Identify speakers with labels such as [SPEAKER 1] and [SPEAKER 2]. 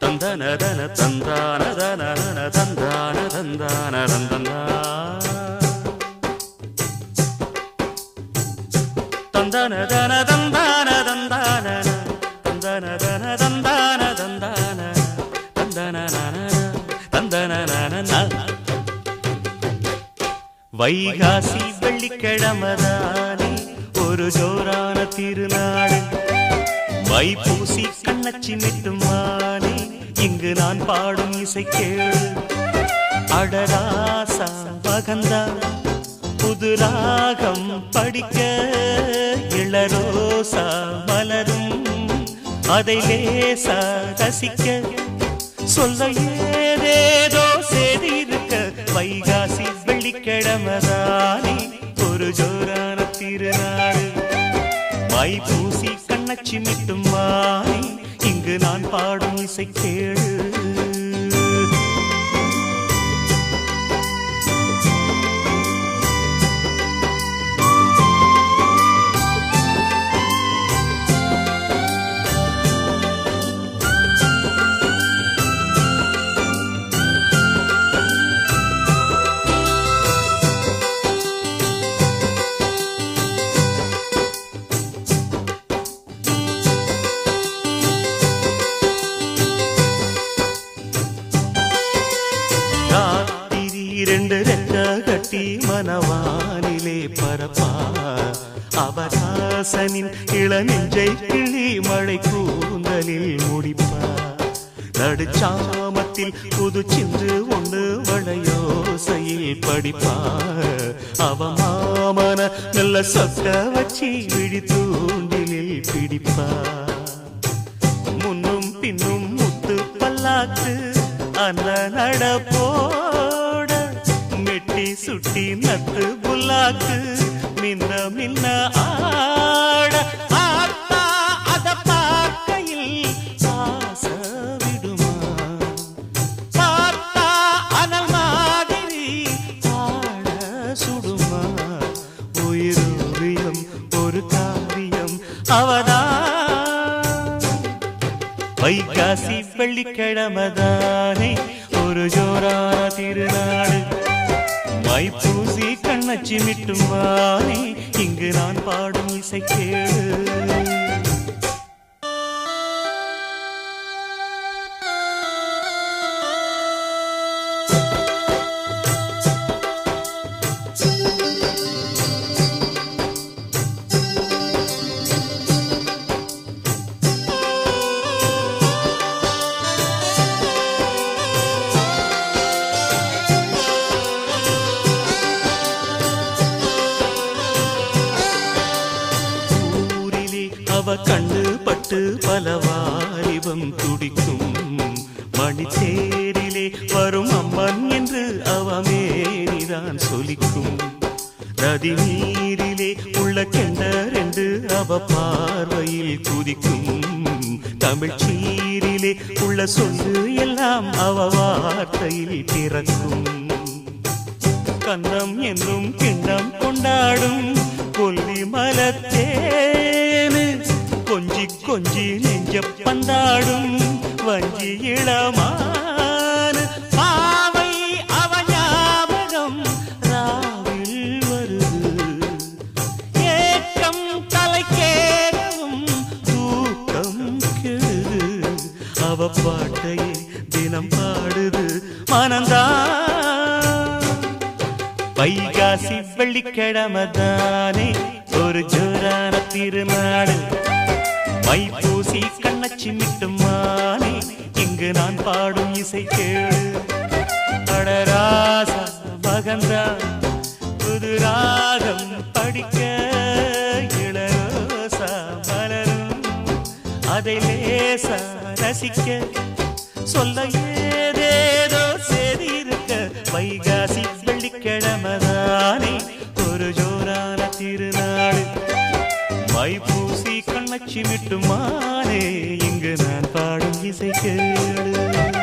[SPEAKER 1] தந்தனதன தந்தானதன தந்தான தந்தான தந்தனா தந்தனதன தந்தான தந்தான தந்தனதன தந்தான தந்தான தந்தனன தந்தனன வைகாசி வெள்ளிக்கிழமதானே ஒரு ஜோரான திருநாடு. வைப்பூசி கண்ணச்சி மிட்டுமானே இங்கு நான் பாடும் இசை கேளு. அடராசா பகந்தா புது ராகம் படிக்க இளரோசா மலரும் அதை லேசா ரசிக்க சொல்ல ஏதேதோ செய்தி இருக்க வைகாசி வெள்ளிக்கிழமதானே ஒரு ஜோரான திருநாடு மை பூசி கண்ணச்சி மிட்டும் மாறி இங்கு நான் பாடும் இசை கேடு. ராத்திரி இரண்டு ரெக்க கட்டி மனவானிலே பரப்பா. அவகாசனின் இளநெஞ்சை கிளி மழை கூந்தலில் முடிப்பா. நடுச்சாமத்தில் புது சிந்து ஒன்று வளையோசையில் படிப்பா. அவ மாமன நல்ல சொத்த வச்சி விழி தூண்டிலில் பிடிப்பா. முன்னும் பின்னும் சுட்டி நத்து புல்லாக்கு. மின்ன மின்ன ஆட ஆத்தா அத பார்க்கையில் ஆச விடுமா பார்த்தா அனல் மாதிரி ஆட சுடுமா உயிரோவியம் ஒரு காவியம் அவதா வைகாசி வெள்ளிக்கிழமதானே மைப்பூசி கண்ணச்சி மிட்டும் வானே இங்கு நான் பாடும் இசை கேடு அவ கண்டு பட்டு பல வாலிபம் துடிக்கும் மணித்தேரிலே வரும் அம்மன் என்று அவமேனிதான் சொலிக்கும். நதி நீரிலே உள்ள கெண்டரென்று அவ பார்வையில் குதிக்கும். தமிழ் சீரிலே உள்ள சொல்லு எல்லாம் அவ வார்த்தையில் பிறக்கும். கந்தம் என்னும் கிண்ணம் கொண்டாடும் கொல்லி மலத்தே கொஞ்சி கொஞ்சி நெஞ்ச பந்தாடும் வஞ்சி இளமான பாவை அவ ஞாபகம் ராவில் வருது. ஏக்கம் தலைக்கேறவும் தூக்கம் கெடுது. அவ பாட்டையே தினம் பாடுது மனந்தான் வைகாசி வெள்ளிக்கிழமதானே ஒரு ஜோரான திருநாடு. மைப்பூசி கண்ணச்சி மிட்டும் மிட்டுமானே இங்கு நான் பாடும் இசை கேடு அடராசா மகந்தா புது ராகம் படிக்க இளரோசா மலரும். அதை லேசா ரசிக்க சொல்ல சாட்சி கண்ணச்சி மிட்டுமானே இங்கு நான் பாடும் இசை கேடு